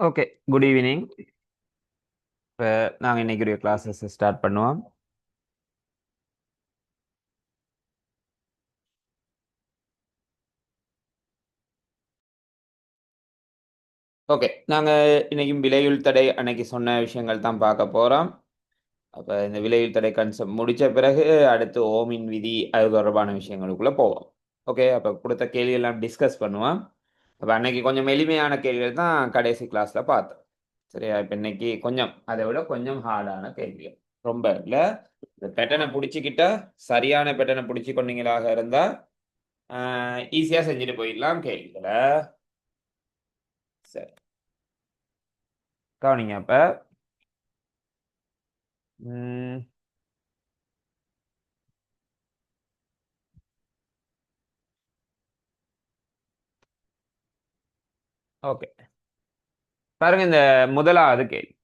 Okay good evening இப்போ நாங்கள் இன்னைக்குரிய கிளாஸஸ் ஸ்டார்ட் பண்ணுவோம். ஓகே நாங்கள் இன்றைக்கும் விலையுள் தடை அன்னைக்கு சொன்ன விஷயங்கள் தான் பார்க்க போகிறோம் அப்போ இந்த விலையுள் தடை கன்செப்ட் முடித்த பிறகு அடுத்து ஓமின் விதி அது தொடர்பான விஷயங்களுக்குள்ளே போவோம். ஓகே அப்போ கொடுத்த கேள்வியெல்லாம் டிஸ்கஸ் பண்ணுவோம். அப்போ அன்னைக்கு கொஞ்சம் எளிமையான கேள்விகள் தான் கடைசி கிளாஸில் பார்த்தோம். சரியா? இப்போ இன்னைக்கு கொஞ்சம் அதை விட கொஞ்சம் ஹார்டான கேள்விகள். ரொம்ப இல்லை. இந்த பெட்டனை பிடிச்சிக்கிட்டா சரியான பெட்டனை பிடிச்சி கொண்டீங்களாக இருந்தால் ஈஸியாக செஞ்சுட்டு போயிடலாம் கேள்விகளை. சரி. கவனிங்க அப்ப. ஓகே பாருங்க இந்த முதலாவது கேள்வி.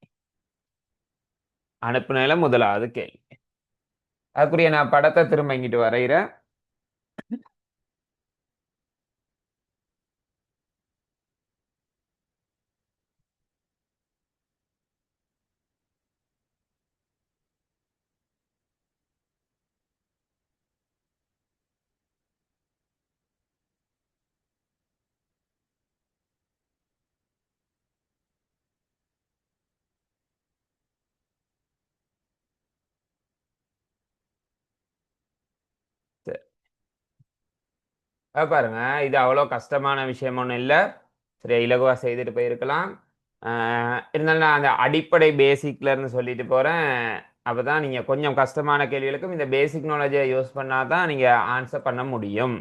அனுப்புனதுல முதலாவது கேள்வி. அதுக்குரிய நான் படத்தை திரும்ப இங்கிட்டு வரைகிறேன் சரி அது ஆ பாருங்க இது அவ்வளோ கஷ்டமான விஷயம் ஒன்றும் இல்லை. சரி இலகுவாக செய்துட்டு போயிருக்கலாம். இருந்தாலும் நான் அந்த அடிப்படை பேசிக்ல இருந்து சொல்லிட்டு போகிறேன் அப்போ தான் நீங்கள் கொஞ்சம் கஷ்டமான கேள்விகளுக்கும் இந்த பேசிக் நாலேஜை யூஸ் பண்ணால் தான் நீங்கள் ஆன்சர் பண்ண முடியும்.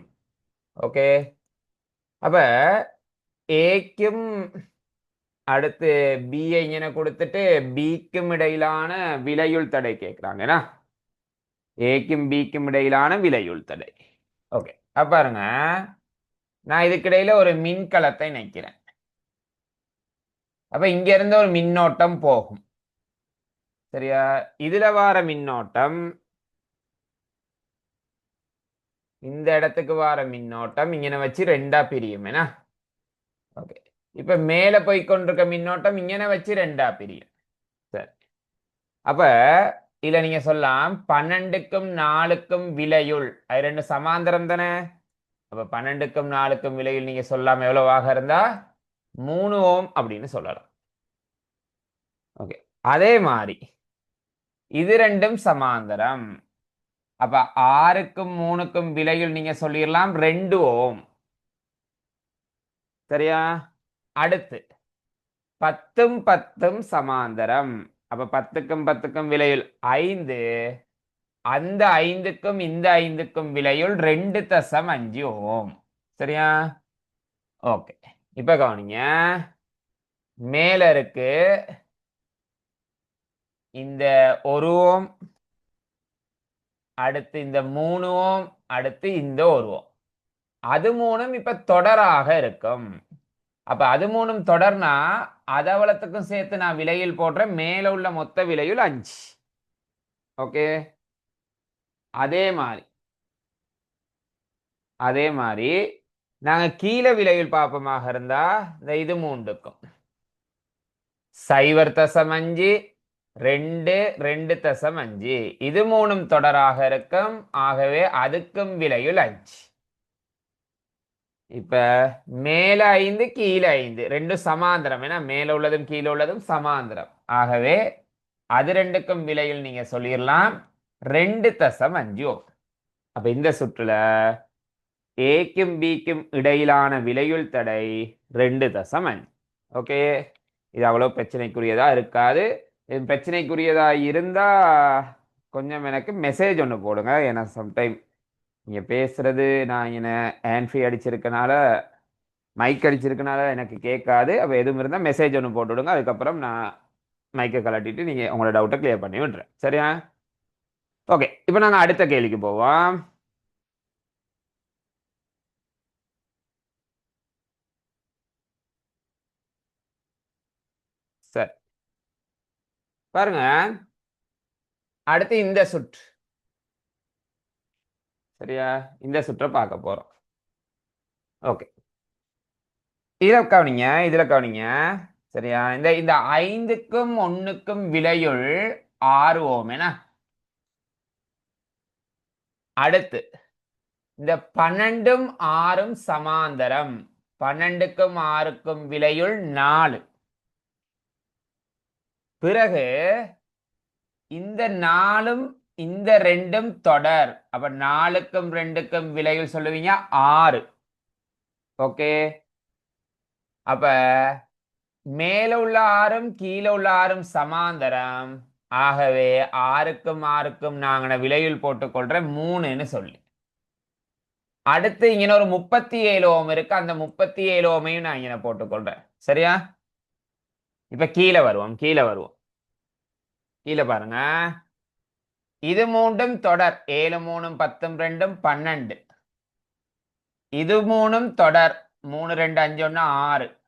ஓகே அப்போ ஏக்கும் அடுத்து பிஐ இங்கே கொடுத்துட்டு பிக்கும் இடையிலான விலையுள் தடை கேட்குறாங்க ஏன்னா ஏக்கும் பிக்கும் இடையிலான விலையுள் தடை. ஓகே பாருங்க. நான் இதுக்கிடையில ஒரு மின்கலத்தை நினைக்கிறேன் அப்ப இங்க இருந்து ஒரு மின்னோட்டம் போகும். சரியா? இதுல வார மின்னோட்டம். இந்த இடத்துக்கு வார மின்னோட்டம். இங்கன வச்சு ரெண்டா பிரியும் என்ன? ஓகே. இப்ப மேல போய் கொண்டிருக்க மின்னோட்டம் இங்கன வச்சு ரெண்டா பிரியும். சரி. அப்ப இதுல நீங்க சொல்லலாம். பன்னெண்டுக்கும் நாலுக்கும் விலையுள். அது ரெண்டு சமாந்தரம் தானே? அப்ப பன்னெண்டுக்கும் நாலுக்கும் விலையில் நீங்க சொல்லாம எவ்வளவாக இருந்தா? மூணு ஓம் அப்படின்னு சொல்லலாம். ஓகே. அதே மாதிரி இது ரெண்டும் சமாந்தரம். அப்ப ஆறுக்கும் மூணுக்கும் விலையில் நீங்க சொல்லிடலாம். ரெண்டு ஓம். சரியா? அடுத்து பத்தும் பத்தும் சமாந்தரம். அப்ப பத்துக்கும் பத்துக்கும் விலையுள் ஐந்து அந்த ஐந்துக்கும் இந்த ஐந்துக்கும் விலையுள் ரெண்டு தசம் அஞ்சு ஓம். சரியா? ஓகே. இப்ப கவனிங்க. மேல இருக்கு இந்த ஒரு ஓம் அடுத்து இந்த மூணு ஓம் அடுத்து இந்த ஒரு ஓம். அது மூணும் இப்ப தொடராக இருக்கும். அப்ப அது மூணும் தொடர்னா அதவளத்துக்கும் சேர்த்து நான் விலையில் போடுறேன். மேல உள்ள மொத்த விலையில் அஞ்சு. ஓகே? அதே மாதிரி அதே மாதிரி நாங்க கீழே விலையில் பார்ப்போமாக இருந்தா இந்த இது மூண்டுக்கும் சைவர் தசம் அஞ்சு ரெண்டு ரெண்டு தசம் அஞ்சு. இது மூணும் தொடராக இருக்கும். ஆகவே அதுக்கும் விலையில் அஞ்சு. இப்ப மேல ஐந்து கீழே ஐந்து. ரெண்டும் சமாந்திரம். ஏன்னா மேல உள்ளதும் கீழே உள்ளதும் சமாந்திரம். ஆகவே அது ரெண்டுக்கும் விலையில் நீங்க சொல்லிடலாம் ரெண்டு தசம் அஞ்சு ஓம் அப்ப இந்த சுற்றுல ஏக்கும் பிக்கும் இடையிலான விலையுள் தடை ரெண்டு தசம் அஞ்சு. ஓகே? இது அவ்வளோ பிரச்சனைக்குரியதா இருக்காது. இது பிரச்சனைக்குரியதா இருந்தா கொஞ்சம் எனக்கு மெசேஜ் ஒன்று போடுங்க. ஏன்னா சம்டைம் நீங்கள் பேசுகிறது நான் என்ன ஆன்ஃபி அடிச்சிருக்கனால மைக் அடிச்சிருக்கனால எனக்கு கேட்காது. அப்போ எதுவும் இருந்தால் மெசேஜ் ஒன்று போட்டு விடுங்க அதுக்கப்புறம் நான் மைக்கை கலட்டிட்டு நீங்கள் உங்களோட டவுட்டை கிளியர் பண்ணி விடுறேன் சரியா? ஓகே இப்போ நாங்கள் அடுத்த கேள்விக்கு போவோம். சரி. பாருங்க. அடுத்து இந்த சுற்று. சரியா? இந்த சுற்றை பார்க்க போறோம். ஓகே. இதில் கவனிங்க இதில் கவனிங்க. சரியா? இந்த இந்த ஐந்துக்கும் ஒண்ணுக்கும் விலையுள் ஆறு ஓம் என்ன? அடுத்து இந்த பன்னெண்டும் ஆறும் சமாந்தரம். பன்னெண்டுக்கும் ஆறுக்கும் விலையுள் நாலு. பிறகு இந்த நாளும் இந்த ரெண்டும் தொடர். அப்ப நாலுக்கும் ரெண்டுக்கும் விலையில் சொல்லுவீங்க? ஆறு. ஓகே? அப்ப மேல உள்ள ஆறும் கீழே உள்ள ஆறும் சமாந்தரம். ஆகவே ஆறுக்கும் ஆறுக்கும் நாங்க விலையில் போட்டுக்கொள்ற மூணுன்னு சொல்லி. அடுத்து இங்க ஒரு முப்பத்தி ஏழு ஓம் இருக்கு. அந்த முப்பத்தி ஏழு ஓமையும் நான் இங்க போட்டுக்கொள்றேன் சரியா? இப்ப கீழே வருவோம். கீழே வருவோம். கீழே பாருங்க. இது மூன்றும் தொடர். ஏழு மூணும் பத்தும் ரெண்டும் பன்னெண்டு. இது மூணும் தொடர். மூணு ரெண்டு அஞ்சு ஒன்று ஆறு.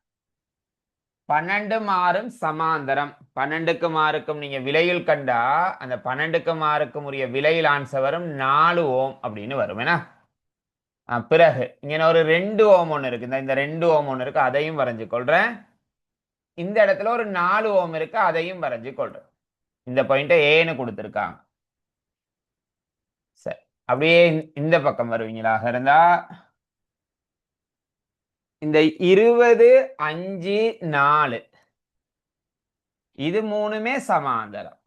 பன்னெண்டும் ஆறும் சமாந்தரம். பன்னெண்டுக்கும் ஆறுக்கும் நீங்க விலையில் கண்டா அந்த பன்னெண்டுக்கும் ஆறுக்கும் உரிய விலையில் ஆன்சர் வரும். நாலு ஓம் அப்படின்னு வரும். என்ன? பிறகு. இங்க ஒரு ரெண்டு ஓம் ஒன்று இருக்கு. இந்த இந்த ரெண்டு ஓம் ஒன்று இருக்கு. அதையும் வரைஞ்சு கொள்றேன் இந்த இடத்துல ஒரு நாலு ஓம் இருக்கு. அதையும் வரைஞ்சு கொள்றேன் இந்த பாயிண்ட்டை ஏன்னு கொடுத்துருக்காங்க. அப்படியே இந்த- பக்கம் வருவீங்களாக இருந்தா இந்த இருபது அஞ்சு நாலு. இது மூணுமே சமாந்தரம்.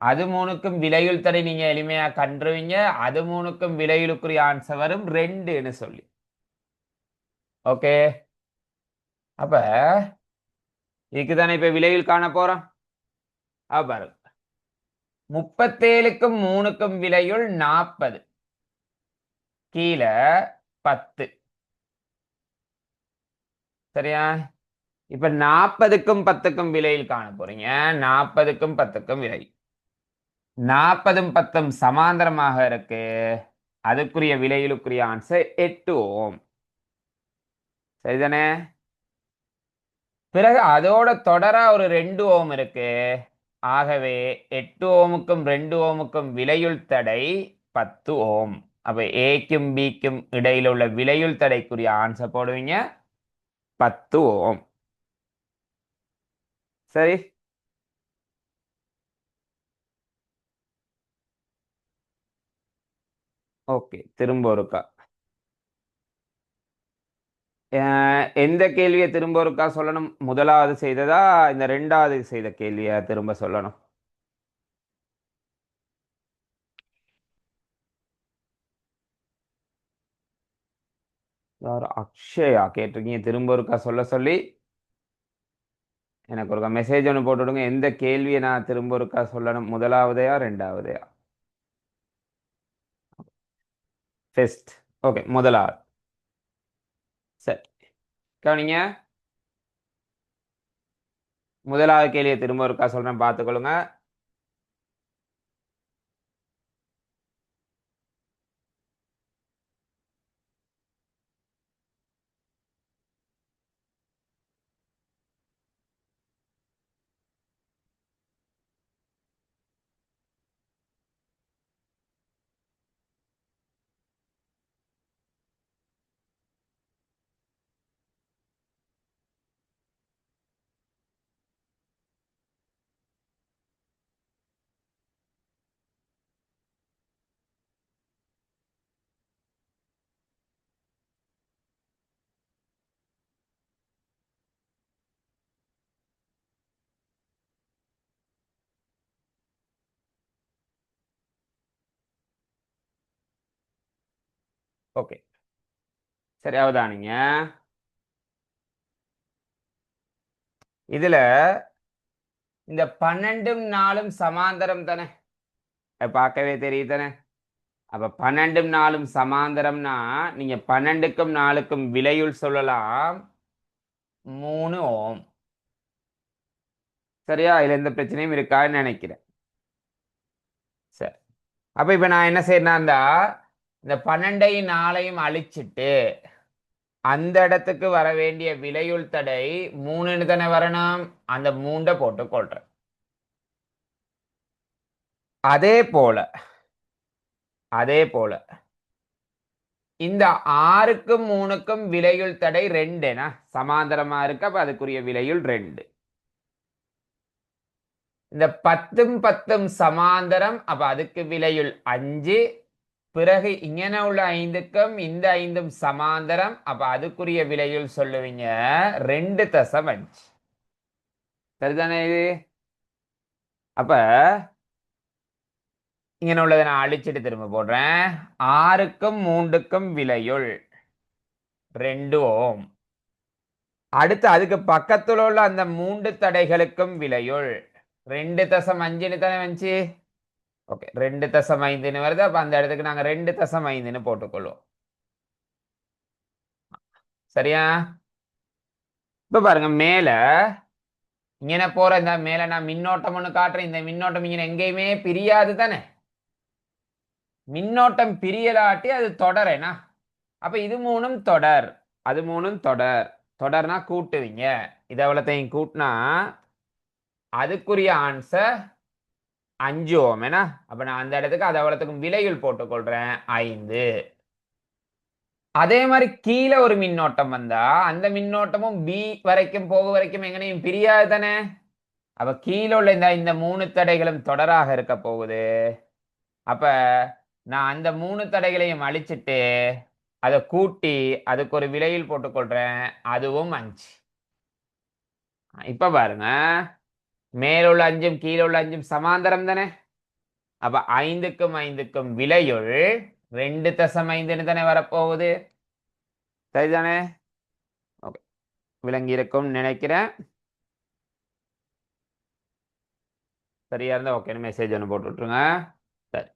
அது மூணுக்கும் விலையுள் தடை நீங்க எளிமையா கண்டுருவீங்க அது மூணுக்கும் விலையுளுக்குரிய ஆன்சர் வரும் ரெண்டுன்னு சொல்லி. ஓகே அப்ப இதுக்கு தானே இப்ப விலையில் காண போறோம் அப்ப பாருங்க முப்பத்தேழுக்கும் மூணுக்கும் விலையுள் நாற்பது கீழே பத்து. சரியா? இப்ப நாற்பதுக்கும் பத்துக்கும் விலையில் காண போறீங்க. நாற்பதுக்கும் பத்துக்கும் விலை. நாற்பதும் பத்தும் சமாந்தரமாக இருக்கு. அதுக்குரிய விலையிலுக்குரிய ஆன்சர் எட்டு ஓம். சரிதானே? பிறகு அதோட தொடரா ஒரு ரெண்டு ஓம் இருக்கு. ஆகவே எட்டு ஓமுக்கும் ரெண்டு ஓமுக்கும் விலையுள் தடை பத்து ஓம். அப்ப ஏக்கும் பிக்கும் இடையில் உள்ள விலையுள் தடைக்குரிய ஆன்சர் போடுவீங்க. பத்து ஓம். சரி. ஓகே திரும்ப ஒருக்கா. எந்த கேள்வியை திரும்ப ஒருக்கா சொல்லணும்? முதலாவது செய்ததா? இந்த ரெண்டாவது செய்த கேள்வியை திரும்ப சொல்லணும். யார் அக்ஷயா கேட்டிருக்கீங்க. திரும்ப ஒருக்கா சொல்ல சொல்லி. எனக்கு ஒருக்கா மெசேஜ் ஒன்று போட்டுவிடுங்க எந்த கேள்வியை நான் திரும்ப ஒருக்கா சொல்லணும்? முதலாவதையா ரெண்டாவதையா? ஃபெஸ்ட் ஓகே முதலாவது. சரி. கவனிங்க. முதலாவது கேள்வியை திரும்ப ஒருக்கா சொல்றேன் பார்த்துக்கொள்ளுங்க. ஓகே. சரி அவதானிங்க இதுல இந்த பன்னெண்டும் நாளும் சமாந்தரம் தானே? பார்க்கவே தெரியுது தானே அப்ப பன்னெண்டும் நாளும் சமாந்தரம்னா நீங்க பன்னெண்டுக்கும் நாளுக்கும் விலையுள் சொல்லலாம். மூணு ஓம். சரியா? இதுல எந்த பிரச்சனையும் இருக்கான்னு நினைக்கிறேன். சரி. அப்ப இப்ப நான் என்ன செய்யறேன்னா இந்த பன்னெண்டையும் நாளையும் அழிச்சிட்டு அந்த இடத்துக்கு வர வேண்டிய விலையுள் தடை மூணுன்னு தானே வரணும்? அந்த மூண்டை போட்டு கொள்றேன் அதே போல அதே போல இந்த ஆறுக்கும் மூணுக்கும் விலையுள் தடை ரெண்டுனா? சமாந்தரமா இருக்கு அப்ப அதுக்குரிய விலையுள் ரெண்டு. இந்த பத்தும் பத்தும் சமாந்தரம் அப்ப அதுக்கு விலையுள் அஞ்சு பிறகு இங்கன உள்ள ஐந்துக்கும் இந்த ஐந்தும் சமாந்தரம். அப்ப அதுக்குரிய விலையில் சொல்லுவீங்க ரெண்டு தசம் அஞ்சு. சரிதானே இது? அப்ப இங்க உள்ளதை நான் அழிச்சிட்டு திரும்ப போடுறேன். ஆறுக்கும் மூன்றுக்கும் விலையுள் ரெண்டு ஓம். அடுத்து அதுக்கு பக்கத்துல உள்ள அந்த மூன்று தடைகளுக்கும் விலையுள் ரெண்டு தசம் அஞ்சுன்னு தானே வந்துச்சு ஓகே ரெண்டு தசம் ஐந்துன்னு வருது. அப்ப அந்த இடத்துக்கு நாங்க ரெண்டு தசம் ஐந்துன்னு போட்டுக்கொள்வோம். சரியா? இப்போ பாருங்க மேலே இங்கே போகிற இந்த மேலே நான் மின்னோட்டம் ஒன்று காட்டுறேன். இந்த மின்னோட்டம் இங்கே எங்கேயுமே பிரியாது தானே? மின்னோட்டம் பிரியலாட்டி அது தொடரேனா? அப்போ இது மூணும் தொடர். அது மூணும் தொடர். தொடர்னா கூட்டுவீங்க. இது அவ்வளோத்தையும் கூட்டினா அதுக்குரிய ஆன்சர் அஞ்சு ஓம் ஏன்னா? அப்ப நான் அந்த இடத்துக்கு அது அவ்வளோத்துக்கும் விலையில் போட்டுக்கொள்றேன். ஐந்து. அதே மாதிரி கீழே ஒரு மின்னோட்டம் வந்தா அந்த மின்னோட்டமும் பி வரைக்கும் போக வரைக்கும் எங்கனையும் பிரியாது தானே? அப்ப கீழே உள்ள இந்த இந்த மூணு தடைகளும் தொடராக இருக்க போகுது. அப்ப நான் அந்த மூணு தடைகளையும் அழிச்சிட்டு அதை கூட்டி அதுக்கு ஒரு விலையில் போட்டுக்கொள்றேன். அதுவும் அஞ்சு. இப்ப பாருங்க. மேலுள்ள அஞ்சும் கீழே உள்ள அஞ்சும் சமாந்தரம் தானே? அப்ப ஐந்துக்கும் ஐந்துக்கும் விலையுள் ரெண்டு தசம் ஐந்துன்னு தானே வரப்போகுது. சரிதானே? ஓகே. விளங்கி இருக்கும் நினைக்கிறேன். சரியா இருந்தா ஓகே மெசேஜ் ஒன்று போட்டு விட்ருங்க சரி.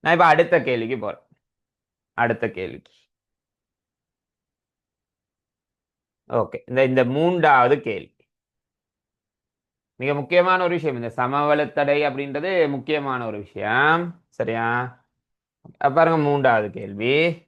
நான் இப்போ அடுத்த கேள்விக்கு போறேன். அடுத்த கேள்விக்கு. ஓகே. இந்த இந்த மூன்றாவது கேள்வி. மிக முக்கியமான ஒரு விஷயம். இந்த சமவளத்தடை அப்படின்றது முக்கியமான ஒரு விஷயம். சரியா? பாருங்க மூன்றாவது கேள்வி.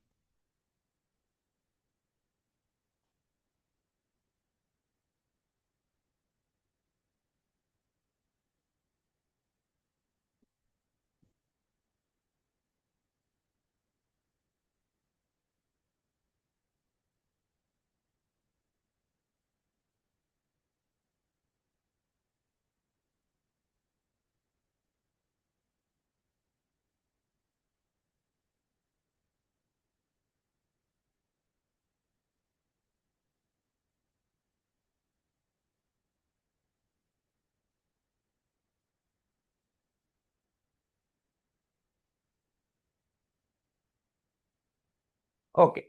ஓகே.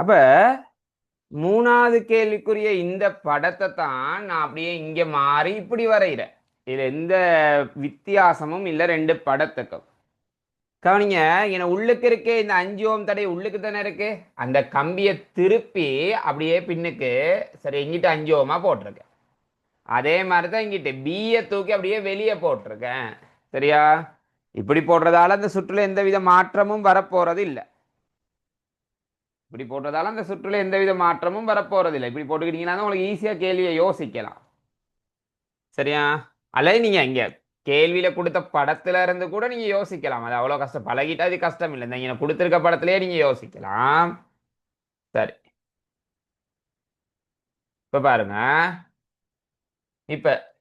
அப்ப மூணாவது கேள்விக்குரிய இந்த படத்தை தான் நான் அப்படியே இங்க மாறி இப்படி வரைகிறேன். இதுல எந்த வித்தியாசமும் இல்லை ரெண்டு படத்துக்கும். கவனிங்க என உள்ளுக்கு இருக்கே இந்த அஞ்சு ஓம் தடை உள்ளுக்கு தானே இருக்கு? அந்த கம்பியை திருப்பி அப்படியே பின்னுக்கு சரி எங்கிட்ட அஞ்சு ஓமா போட்டிருக்கேன். அதே மாதிரி தான் இங்கிட்ட பியை தூக்கி அப்படியே வெளியே போட்டிருக்கேன். சரியா? இப்படி போடுறதால அந்த சுற்றுல எந்தவித மாற்றமும் வரப்போறது இல்லை இப்படி போட்டதால அந்த சுற்றுல எந்தவித மாற்றமும் வரப்போறதில்லை. இப்படி போட்டுக்கிட்டீங்கன்னா உங்களுக்கு ஈஸியாக கேள்வியை யோசிக்கலாம். சரியா? அல்லது நீங்க இங்க கேள்வியில கொடுத்த படத்துல இருந்து கூட நீங்க யோசிக்கலாம். அது அவ்வளவு கஷ்டம். பழகிட்டா அது கஷ்டம் இல்லை. இந்த இங்க கொடுத்துருக்க படத்திலேயே நீங்க யோசிக்கலாம். சரி. இப்ப பாருங்க. இப்ப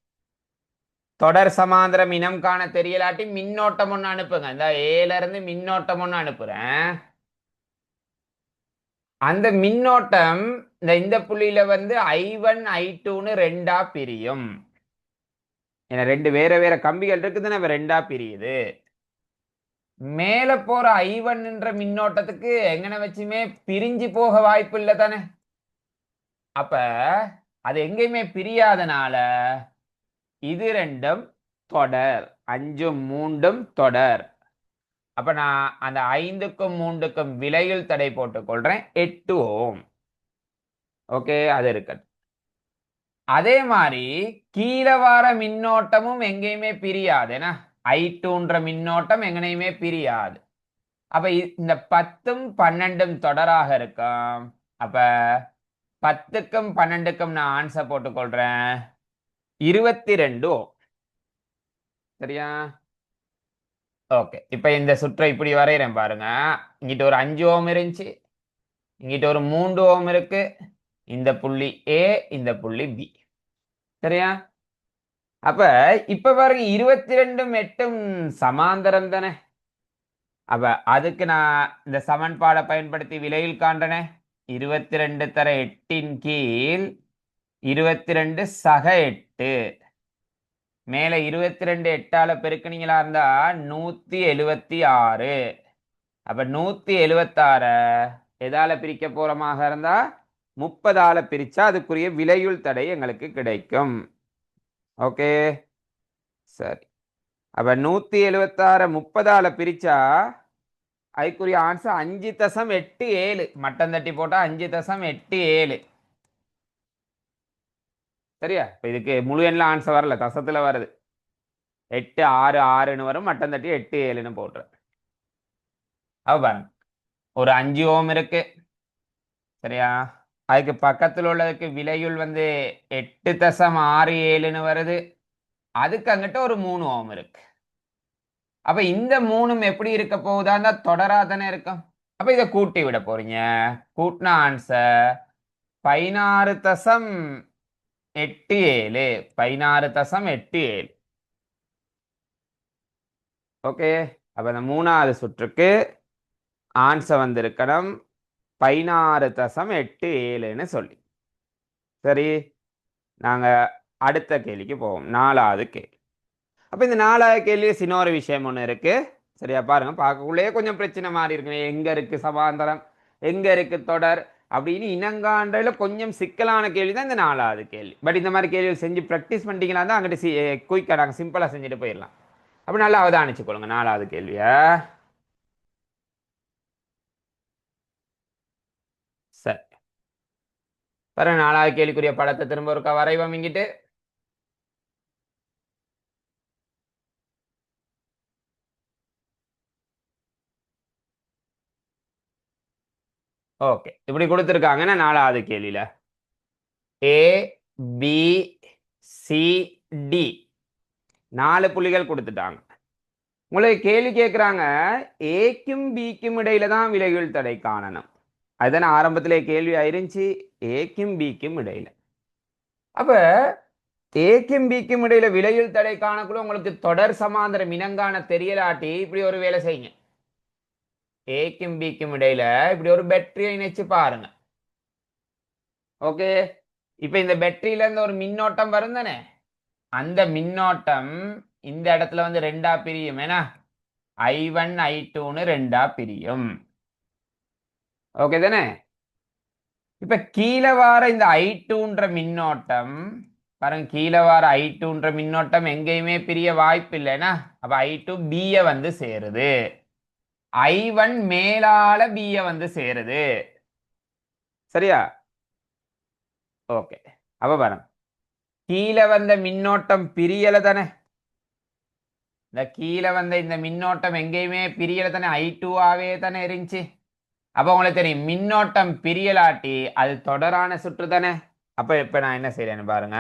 தொடர் சமாந்திரம் இனம் காண தெரியலாட்டி மின்னோட்டம் ஒண்ணு அனுப்புங்க. இந்த ஏல இருந்து மின்னோட்டம் ஒண்ணு அனுப்புறேன். அந்த மின்னோட்டம் இந்த இந்த புள்ளியில வந்து ஐ ஒன் ஐ டூன்னு ரெண்டா பிரியும். ஏன்னா ரெண்டு வேற வேற கம்பிகள் இருக்குதுன்னு அவ ரெண்டா பிரியுது. மேல போற ஐ ஒன்ன்ற மின்னோட்டத்துக்கு எங்கன வச்சுமே பிரிஞ்சு போக வாய்ப்பு இல்லை தானே? அப்ப அது எங்கேயுமே பிரியாதனால இது ரெண்டும் தொடர். அஞ்சும் மூண்டும் தொடர். அப்ப நான் அந்த ஐந்துக்கும் மூன்றுக்கும் விலையில் தடை போட்டுக் கொள்றேன். எட்டு ஓம். ஓகே அது இருக்கட்டும். அதே மாதிரி கீழே வார மின்னோட்டமும் எங்கேயுமே பிரியாது. ஏன்னா ஐ டூன்ற மின்னோட்டம் எங்கனையுமே பிரியாது. அப்ப இந்த பத்தும் பன்னெண்டும் தொடராக இருக்கும் அப்ப பத்துக்கும் பன்னெண்டுக்கும் நான் ஆன்சர் போட்டுக்கொள்றேன் இருபத்தி ரெண்டு சரியா? ஓகே இப்போ இந்த சுற்றை இப்படி வரைகிறேன் பாருங்க. இங்கிட்ட ஒரு அஞ்சு ஓம் இருந்துச்சு. இங்கிட்ட ஒரு மூன்று ஓம் இருக்கு. இந்த புள்ளி ஏ இந்த புள்ளி பி சரியா? அப்ப இப்ப பாருங்க இருபத்தி ரெண்டும் எட்டும் சமாந்தரம் தானே? அப்ப அதுக்கு நான் இந்த சமன்பாடை பயன்படுத்தி விலையில் காண்றனே. இருபத்தி ரெண்டு தர எட்டின் கீழ் இருபத்தி ரெண்டு சக எட்டு. மேலே இருபத்தி ரெண்டு எட்டால பெருக்கினீங்களா இருந்தா நூத்தி எழுவத்தி ஆறு. அப்ப நூத்தி எழுவத்தாற எதால பிரிக்க போறமாக இருந்தா முப்பதால பிரிச்சா அதுக்குரிய விலையுள் தடை எங்களுக்கு கிடைக்கும். ஓகே? சரி. அப்ப நூத்தி எழுவத்தாறு முப்பதால பிரிச்சா அதுக்குரிய ஆன்சர் அஞ்சு தசம் எட்டு ஏழு. மட்டம் தட்டி போட்டா அஞ்சு தசம் எட்டு ஏழு. சரியா? இப்போ இதுக்கு முழு எண்ணில் ஆன்சர் வரல. தசத்துல வருது. எட்டு ஆறு ஆறுன்னு வரும். மட்டம் தட்டி எட்டு ஏழுன்னு போட்டுரு. அவ பாருங்க. ஒரு அஞ்சு ஓம் இருக்கு. சரியா? அதுக்கு பக்கத்தில் உள்ளதுக்கு விலையுள் வந்து எட்டு தசம் ஆறு ஏழுன்னு வருது. அதுக்கு அங்கிட்ட ஒரு மூணு ஓம் இருக்கு. அப்ப இந்த மூணும் எப்படி இருக்க போகுதான்னா தொடரா தானே இருக்கும். அப்ப இதை கூட்டி விட போறீங்க. கூட்டின ஆன்சர் பதினாறு தசம் எட்டு ஏழு. பதினாறு தசம் எட்டு ஏழு. ஓகே. அப்ப இந்த மூணாவது சுற்றுக்கு ஆன்சர் வந்திருக்கணும். பதினாறு தசம் எட்டு ஏழுன்னு சொல்லி. சரி. நாங்க அடுத்த கேள்விக்கு போவோம். நாலாவது கேள்வி. அப்ப இந்த நாலாவது கேள்வி சின்ன ஒரு விஷயம் ஒன்று இருக்கு. சரியா பாருங்க. பார்க்கக்குள்ளேயே கொஞ்சம் பிரச்சனை மாறி இருக்கு எங்க இருக்கு சமாந்தரம்? எங்க இருக்கு தொடர்? அப்படின்னு இனங்காண்டையில கொஞ்சம் சிக்கலான கேள்வி தான் இந்த நாலாவது கேள்வி. பட் இந்த மாதிரி கேள்வி செஞ்சு ப்ராக்டிஸ் பண்ணிட்டீங்களா தான் அங்கிட்ட சி குயிக்காக நாங்கள் சிம்பிளாக செஞ்சுட்டு போயிடலாம். அப்படி நல்லா அவதானிச்சுக்கொள்ளுங்க நாலாவது கேள்வியை. சரி. பாருங்க நாலாவது கேள்விக்குரிய படத்தை திரும்ப இருக்கா வரைவோம் இங்கிட்டு. ஓகே. இப்படி கொடுத்துருக்காங்கன்னா நாலாவது கேள்வியில? ஏ பி சி டி நாலு புள்ளிகள் கொடுத்துட்டாங்க. உங்களுக்கு கேள்வி கேட்குறாங்க ஏக்கும் பிக்கும் இடையில தான் விலகுள் தடை காணணும். அதுதானே ஆரம்பத்திலே கேள்வி ஆயிருந்துச்சு. ஏக்கும் பிக்கும் இடையில. அப்ப ஏக்கும் பிக்கும் இடையில விலையில் தடை காணக்குள்ள உங்களுக்கு தொடர் சமாந்தரம் இனங்கான தெரியலாட்டி இப்படி ஒரு வேலை செய்யுங்க. ஏக்கும் பிக்கும் இடையில இப்படி ஒரு பேட்டரியை இணைச்சு பாருங்க. ஓகே இப்ப இந்த பேட்டரியில இருந்து ஒரு மின்னோட்டம் வரும் தானே? அந்த மின்னோட்டம் இந்த இடத்துல வந்து ரெண்டா பிரியும். ஏன்னா ஐ ஒன் ஐ டூன்னு ரெண்டா பிரியும். ஓகே தானே? இப்ப கீழே வார இந்த ஐ டூன்ற மின்னோட்டம் பாருங்க கீழே வார ஐ டூன்ற மின்னோட்டம் எங்கேயுமே பிரிய வாய்ப்பு இல்லைன்னா அப்ப ஐ டூ பிய வந்து சேருது. ஐ ஒன் மேலால பிய வந்து சேருது. சரியா? ஓகே. அப்ப வரம் கீழே வந்த மின்னோட்டம் பிரியல தானே? இந்த கீழே வந்த இந்த மின்னோட்டம் எங்கேயுமே பிரியல தானே? ஐ டூவாவே தானே இருந்துச்சு. அப்போ உங்களுக்கு தெரியும் மின்னோட்டம் பிரியலாட்டி அது தொடரான சுற்று தானே? அப்போ இப்போ நான் என்ன செய்யறேன்னு பாருங்க.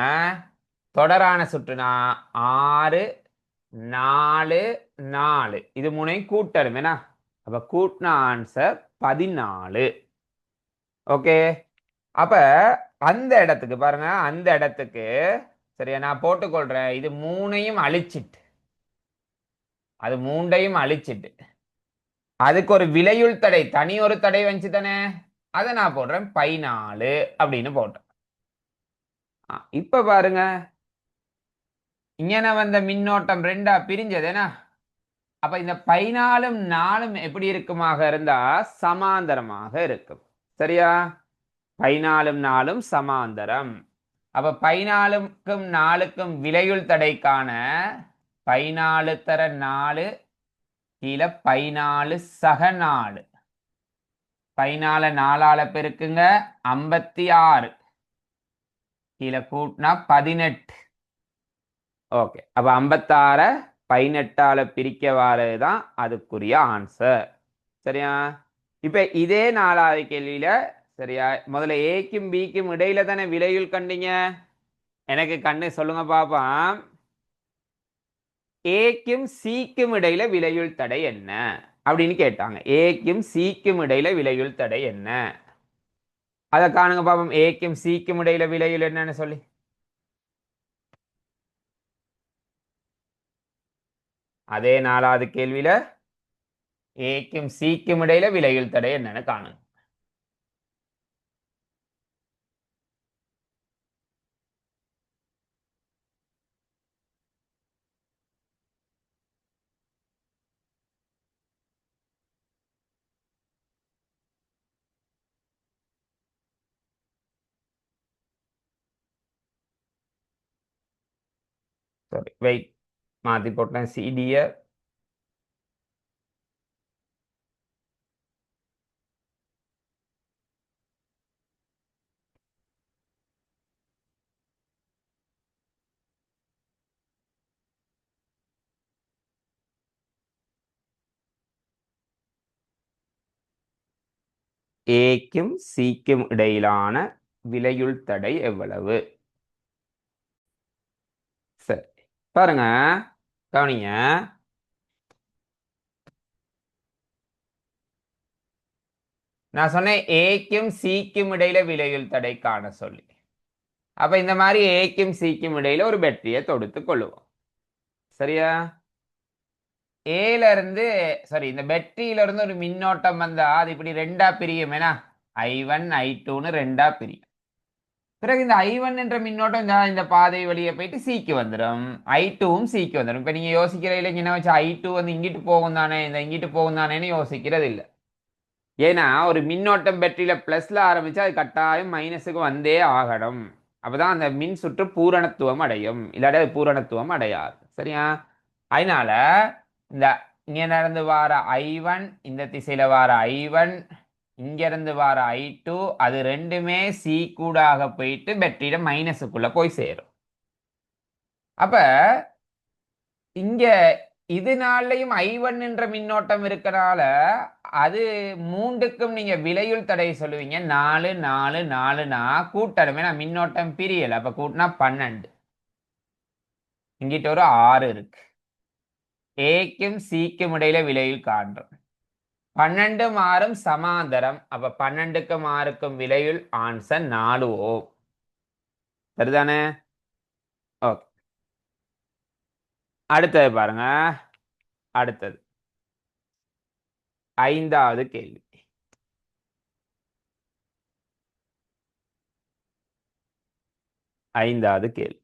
தொடரான சுற்றுனா ஆறு நாலு நாலு. இது மூணையும் கூட்டணும் என்ன அப்போ கூட்டின ஆன்சர் பதினாலு. ஓகே அப்போ அந்த இடத்துக்கு பாருங்க அந்த இடத்துக்கு சரியா நான் போட்டுக்கொள்றேன். இது மூணையும் அழிச்சிட்டு. அது மூண்டையும் அழிச்சிட்டு. அதுக்கு ஒரு விலையுள் தடை தனி ஒரு தடை வந்துச்சு தானே? அதை நான் போடுறேன் பதினாலு அப்படின்னு போட்டேன். இப்போ பாருங்க. இங்கே வந்த மின்னோட்டம் ரெண்டா பிரிஞ்சதுனா அப்ப இந்த பதினாலும் நாலும் எப்படி இருக்குமாக இருந்தா சமாந்தரமாக இருக்கும். சரியா? பதினாலும் நாளும் சமாந்தரம். அப்ப பதினாலுக்கும் நாலுக்கும் விலையுள் தடைக்கான பதினாலு தர நாலு கீழே பதினாலு சக நாலு. பதினால நாலால பெருக்குங்க ஐம்பத்தி ஆறு. கீழே கூட்டினா பதினெட்டு. ஓகே. அப்ப ஐம்பத்தாற பதினெட்டால் பிரிக்க வாரது தான் அதுக்குரிய ஆன்சர் சரியா? இப்ப இதே நாலாவது கேள்வியில் சரியா? முதல்ல ஏக்கும் பிக்கும் இடையில தானே விலையுள் கண்டீங்க? எனக்கு கண்ணு சொல்லுங்க பாப்போம். ஏக்கும் சிக்கும் இடையில விலையுள் தடை என்ன? அப்படின்னு கேட்டாங்க. ஏக்கும் சிக்கும் இடையில விலையுள் தடை என்ன? அதை காணுங்க பாப்போம். ஏக்கும் சிக்கும் இடையில விலையுள் என்னன்னு சொல்லி. அதே நாலாவது கேள்வியில ஏக்கும் சிக்கும் இடையில விலையில் தடை என்னன்னு காணுங்க சாரி வெயிட் மாற்றி போட்டேன். சிடியை ஏக்கும் சிக்கும் இடையிலான விலையுள் தடை எவ்வளவு? சரி. பாருங்க. கவனிங்க. நான் சொன்னேன் ஏக்கும் சிக்கும் இடையில விலையுள் தடை காண சொல்லி. அப்ப இந்த மாதிரி ஏக்கும் சிக்கும் இடையில ஒரு பேட்டரியை தொடுத்து கொள்ளுவோம். சரியா? ஏல இருந்து சாரி இந்த பேட்டரியில இருந்து ஒரு மின்னோட்டம் வந்தா அது இப்படி ரெண்டா பிரியும். ஏன்னா ஐ ஒன் ஐ டூன்னு ரெண்டா பிரியும். பிறகு இந்த ஐ ஒன் என்ற மின்னோட்டம் இந்த இந்த பாதை வழியை போயிட்டு சிக்கு வந்துடும் ஐ டூவும் சிக்கு வந்துடும் இப்போ நீங்கள் யோசிக்கிற இல்லை என்ன வச்சு ஐ டூ வந்து இங்கிட்டு போகும் தானே? இந்த இங்கிட்டு போகும் தானேன்னு யோசிக்கிறது இல்லை. ஏன்னா ஒரு மின்னோட்டம் பேட்டரியில ப்ளஸில் ஆரம்பிச்சா அது கட்டாயம் மைனஸுக்கு வந்தே ஆகணும். அப்பதான் அந்த மின் சுற்று பூரணத்துவம் அடையும். இல்லாட்டி அது பூரணத்துவம் அடையாது. சரியா? அதனால இந்த இங்கே நடந்து வார ஐ ஒன் இந்த திசையில் வார ஐ ஒன் இங்கிருந்து வார ஐ டூ அது ரெண்டுமே சி கூடாக போயிட்டு பேட்டரியில மைனஸுக்குள்ள போய் சேரும். அப்ப இங்க இதனாலையும் ஐ ஒன்னுன்ற மின்னோட்டம் இருக்கனால அது மூன்றுக்கும் நீங்க விலையுள் தடை சொல்லுவீங்க. நாலு நாலு நாலுனா கூட்டணுமே நான் மின்னோட்டம் பிரியல. அப்ப கூட்டினா பன்னெண்டு. இங்கிட்ட ஒரு ஆறு இருக்கு. ஏக்கும் சிக்கும் இடையில விலையில் காண்றோம். பன்னெண்டு மாறும் சமாந்தரம். அப்ப பன்னெண்டுக்கும் ஆறுக்கும் விலையுள் ஆன்சர் நாலு ஓம் சரிதானே? ஓகே அடுத்தது பாருங்க. அடுத்தது. ஐந்தாவது கேள்வி. ஐந்தாவது கேள்வி.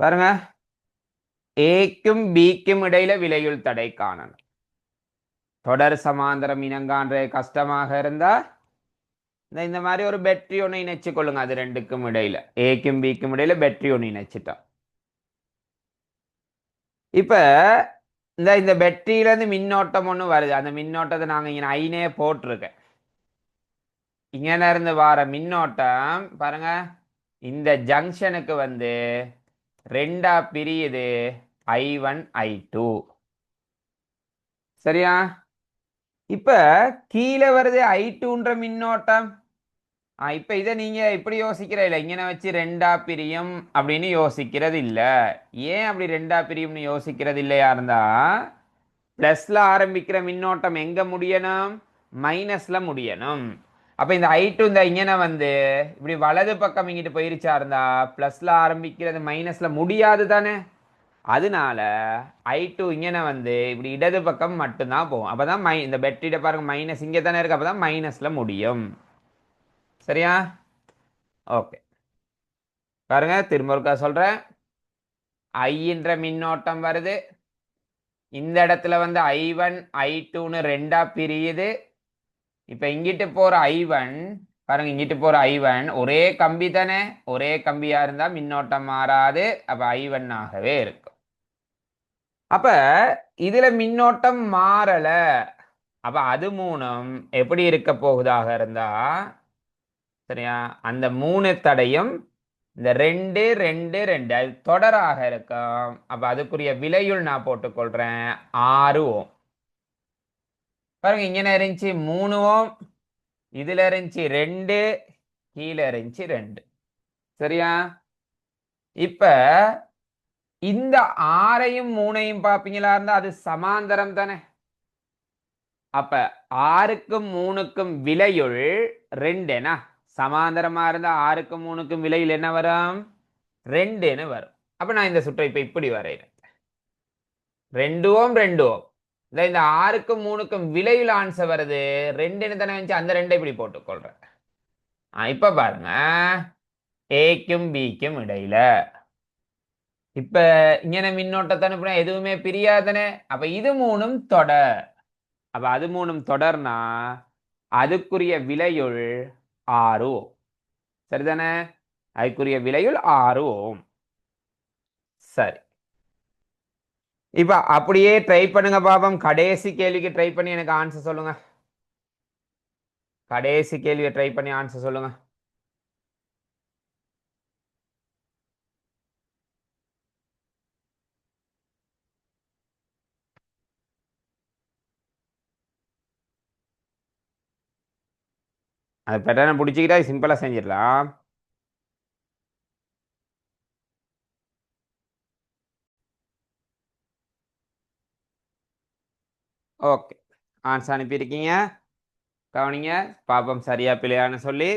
பாருங்க. ஏக்கும் பிக்கும் இடையில விலையுள் தடை காணணும். தொடர் சமாந்தரம் இனங்கான்ற கஷ்டமாக இருந்தா இந்த இந்த மாதிரி ஒரு பேட்டரி ஒன்று இணைச்சு கொள்ளுங்க. அது ரெண்டுக்கும் இடையில. ஏக்கும் பிக்கும் இடையில பேட்டரி ஒன்று இணைச்சிட்டோம். இப்ப இந்த இந்த பேட்டரியில இருந்து மின்னோட்டம் ஒன்று வருது. அந்த மின்னோட்டத்தை நாங்க இங்க ஐனே போட்டிருக்கேன். இங்க இருந்து வர மின்னோட்டம் பாருங்க. இந்த ஜங்ஷனுக்கு வந்து ரெண்டா பிரியுது. ஐ ஒன் ஐ டூ சரியா? இப்ப கீழே வருது ஐ டூன்ற மின்னோட்டம். இப்ப இதை நீங்க இப்படி யோசிக்கிற இல்லை. இங்கே வச்சு ரெண்டா பிரியம் அப்படின்னு யோசிக்கிறது இல்லை ஏன் அப்படி ரெண்டா பிரியும்னு யோசிக்கிறது இல்லையா இருந்தா ப்ளஸ்ல ஆரம்பிக்கிற மின்னோட்டம் எங்க முடியணும்? மைனஸ்ல முடியணும். அப்ப இந்த ஐ டூ இந்த இங்கே வந்து இப்படி வலது பக்கம் இங்கிட்டு போயிருச்சா இருந்தா பிளஸ்ல ஆரம்பிக்கிறது மைனஸ்ல முடியாது தானே. அதனால ஐ டூ இங்கே வந்து இப்படி இடது பக்கம் மட்டும்தான் போகும். அப்போ தான் மை இந்த பெட்ரிட பாருங்க மைனஸ் இங்கே தானே இருக்க அப்போ தான் மைனஸில் முடியும். சரியா? ஓகே பாருங்க திரும்ப ஒருக்கா சொல்கிறேன் ஐன்ற மின்னோட்டம் வருது. இந்த இடத்துல வந்து ஐ ஒன் ஐ டூன்னு ரெண்டாக பிரியுது. இப்போ இங்கிட்டு போகிற ஐ ஒன் பாருங்க இங்கிட்டு போகிற ஐ ஒன் ஒரே கம்பி தானே. ஒரே கம்பியாக இருந்தால் மின்னோட்டம் மாறாது. அப்போ ஐ ஆகவே இருக்கும். அப்ப இதுல மின்னோட்டம் மாறல. அப்ப அது மூணும் எப்படி இருக்க போகுதாக இருந்தா சரியா? அந்த மூணு தடையும் இந்த ரெண்டு ரெண்டு ரெண்டு அது தொடராக இருக்கும். அப்ப அதுக்குரிய விலையுள் நான் போட்டுக்கொள்றேன். ஆறு ஓம். பாருங்க இங்கே இருந்துச்சு மூணு ஓம் இதுல இருந்துச்சு ரெண்டு கீழே இருந்துச்சு ரெண்டு. சரியா? இப்ப இந்த ஆறையும் மூணையும் பார்ப்பீங்களா இருந்தா அது சமாந்தரம் தானே? அப்ப ஆறுக்கும் மூணுக்கும் விலையுள் ரெண்டுனா? சமாந்தரமா இருந்தா ஆறுக்கும் மூணுக்கும் விலையில் என்ன வரும்? ரெண்டுன்னு வரும். அப்ப நான் இந்த சுற்றை இப்ப இப்படி வரைகிறேன். ரெண்டு ஓம் ரெண்டு ஓம் இந்த இந்த ஆறுக்கும் மூணுக்கும் விலையில் ஆன்சர் வருது. ரெண்டுன்னு தானே வச்சு அந்த ரெண்டை இப்படி போட்டுக்கொள்றேன். இப்ப பாருங்க. ஏக்கும் பிக்கும் இடையில இப்ப ഇങ്ങനെ மின்னோட்டத்தை அனுப்புனா எதுவுமே பிரியாதனே. அப்ப இது மூணும் தொடர். அப்ப அது மூணும் தொடர்னா அதுக்குரிய விலையுள் ஆறு ஓம். சரிதானே? அதுக்குரிய விலையுள் ஆறு ஓம். சரி. இப்ப அப்படியே ட்ரை பண்ணுங்க பாபம். கடைசி கேள்விக்கு ட்ரை பண்ணி எனக்கு ஆன்சர் சொல்லுங்க. கடைசி கேள்வியை ட்ரை பண்ணி ஆன்சர் சொல்லுங்க. அது பேட்டர்னை பிடிச்சிக்கிட்டா சிம்பிளாக செஞ்சிடலாம். ஓகே ஆன்ஸ் அனுப்பியிருக்கீங்க. கவனிங்க. பாப்பம் சரியா பிள்ளையான்னு சொல்லி.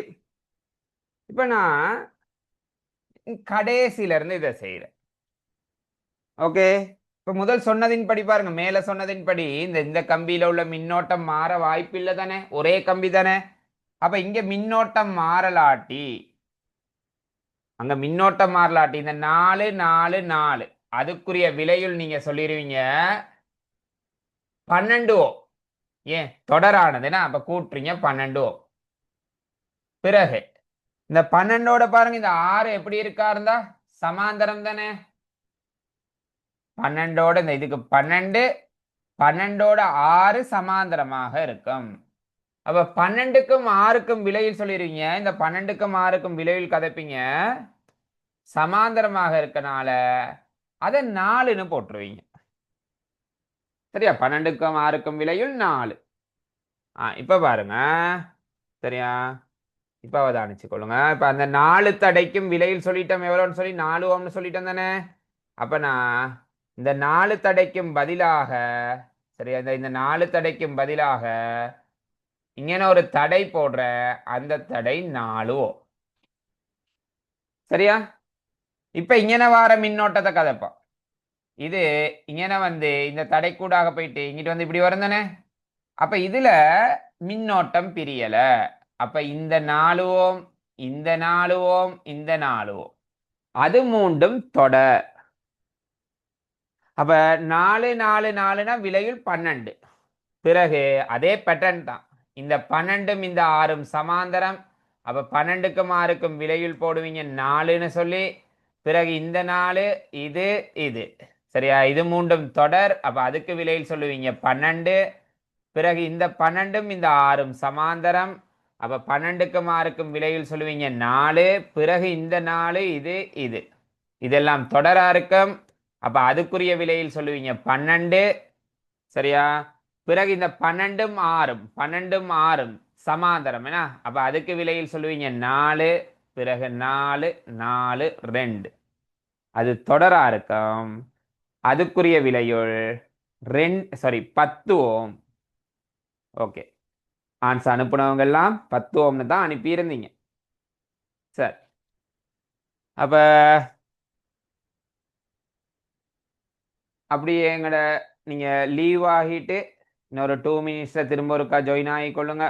இப்போ நான் கடைசியில இருந்து இதை செய்கிறேன் ஓகே இப்போ முதல் சொன்னதின்படி பாருங்க. மேலே சொன்னதின்படி இந்த இந்த கம்பியில உள்ள மின்னோட்டம் மாற வாய்ப்பில்லை தானே? ஒரே கம்பி தானே? அப்ப இங்க மின்னோட்டம் மாறலாட்டி. அங்க மின்னோட்டம் மாறலாட்டி. இந்த நாலு நாலு நாலு. அதுக்குரிய விலையுள் நீங்க சொல்லிடுவீங்க பன்னெண்டு ஓ. ஏன்? தொடரானதுன்னா அப்ப கூட்டுறீங்க. பன்னெண்டு ஓ. பிறகு இந்த பன்னெண்டோட பாருங்க. இந்த ஆறு எப்படி இருக்கா இருந்தா? சமாந்தரம் தானே. பன்னெண்டோட இந்த இதுக்கு பன்னெண்டு பன்னெண்டோட ஆறு சமாந்தரமாக இருக்கும். அப்ப பன்னெண்டுக்கும் ஆறுக்கும் விலையில் சொல்லிடுவீங்க இந்த பன்னெண்டுக்கும் ஆறுக்கும் விலையில் கதைப்பீங்க. சமாந்தரமாக இருக்கனால அதை நாலுன்னு போட்டுருவீங்க. சரியா? பன்னெண்டுக்கும் ஆறுக்கும் விலையில் நாலு. ஆ இப்போ பாருங்க. சரியா? இப்போ அவதானிச்சு கொள்ளுங்க. இப்போ அந்த நாலு தடைக்கும் விலையில் சொல்லிட்டோம். எவ்வளோன்னு சொல்லி நாலு ஓம்னு சொல்லிட்டோம் தானே? அப்போ நான் இந்த நாலு தடைக்கும் பதிலாக சரியா? இந்த நாலு தடைக்கும் பதிலாக இங்கே ஒரு தடை போடுற அந்த தடை நாலு சரியா? இப்ப இங்கே வார மின்னோட்டத்தை கதைப்போம். இது இங்கே வந்து இந்த தடை கூடாக போயிட்டு இங்கிட்டு வந்து இப்படி வரும் அப்ப இதுல மின்னோட்டம் பிரியல. அப்ப இந்த நாலு ஓம் இந்த நாலு ஓம் இந்த நாலு ஓம் அது மூண்டும் தொட. அப்ப நாலு நாலு நாலுனா விலையில் பன்னெண்டு. பிறகு அதே பேட்டர்ன் தான். இந்த பன்னெண்டும் இந்த ஆறும் சமாந்தரம். அப்போ பன்னெண்டுக்கும் ஆறுக்கும் விலையில் போடுவீங்க நாலுன்னு சொல்லி. பிறகு இந்த நாலு இது இது. சரியா? இது மூண்டும் தொடர். அப்போ அதுக்கு விலையில் சொல்லுவீங்க பன்னெண்டு. பிறகு இந்த பன்னெண்டும் இந்த ஆறும் சமாந்தரம். அப்போ பன்னெண்டுக்கும் ஆறுக்கும் விலையில் சொல்லுவீங்க நாலு. பிறகு இந்த நாலு இது இது. இதெல்லாம் தொடராக இருக்கும். அப்போ அதுக்குரிய விலையில் சொல்லுவீங்க பன்னெண்டு. சரியா? பிறகு இந்த பன்னெண்டும் ஆறும் பன்னெண்டும் ஆறும் சமாந்தரம் என்ன? அப்ப அதுக்கு விலையில் சொல்லுவீங்க நாலு பிறகு நாலு நாலு ரெண்டு. அது தொடரா இருக்கும். அதுக்குரிய விலையுள் ரெண்டு சாரி பத்து ஓம். ஓகே. ஆன்சர் அனுப்புனவங்கெல்லாம் பத்து ஓம்னு தான் அனுப்பியிருந்தீங்க. சரி. அப்ப அப்படியே எங்கட நீங்க லீவ் ஆகிட்டு இன்னொரு டூ மினிட்ஸில் திரும்ப ஒருக்கா ஜாயின் ஆகிக்கொள்ளுங்க.